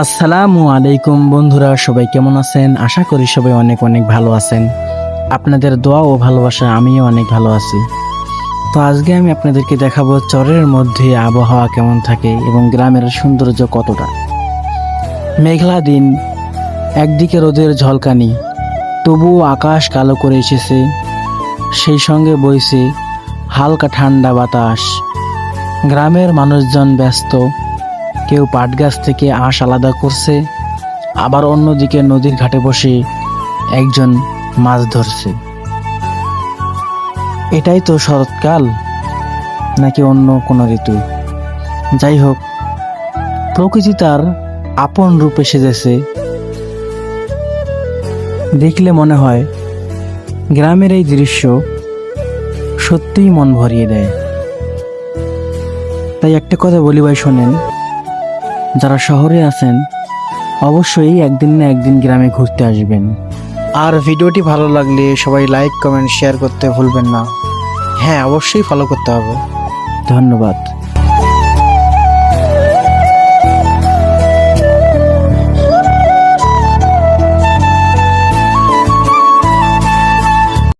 আসসালামু আলাইকুম বন্ধুরা, সবাই কেমন আছেন? আশা করি সবাই অনেক অনেক ভালো আছেন। আপনাদের দোয়া ও ভালোবাসা আমিও অনেক ভালো আছি। তো আজকে আমি আপনাদেরকে দেখাবো চরের মধ্যে আবহাওয়া কেমন থাকে এবং গ্রামের সৌন্দর্য কতটা। মেঘলা দিন, একদিকে রোদের ঝলকানি, তবুও আকাশ কালো করে এসেছে, সেই সঙ্গে বইছে হালকা ঠান্ডা বাতাস। গ্রামের মানুষজন ব্যস্ত কেউ পাট গাছ থেকে আঁশ আলাদা করছে, আবার অন্যদিকে নদীর ঘাটে বসে একজন মাছ ধরছে। এটাই তো শরৎকাল, নাকি অন্য কোনো ঋতু? যাই হোক, প্রকৃতি তার আপন রূপে সেজেছে। দেখলে মনে হয় গ্রামের এই দৃশ্য সত্যিই মন ভরিয়ে দেয়। তাই একটা কথা বলি ভাই শোনেন যারা শহরে আছেন, অবশ্যই একদিন না একদিন গ্রামে ঘুরতে আসবেন। আর ভিডিওটি ভালো লাগলে সবাই লাইক, কমেন্ট, শেয়ার করতে ভুলবেন না। হ্যাঁ অবশ্যই ফলো করতে হবে। ধন্যবাদ।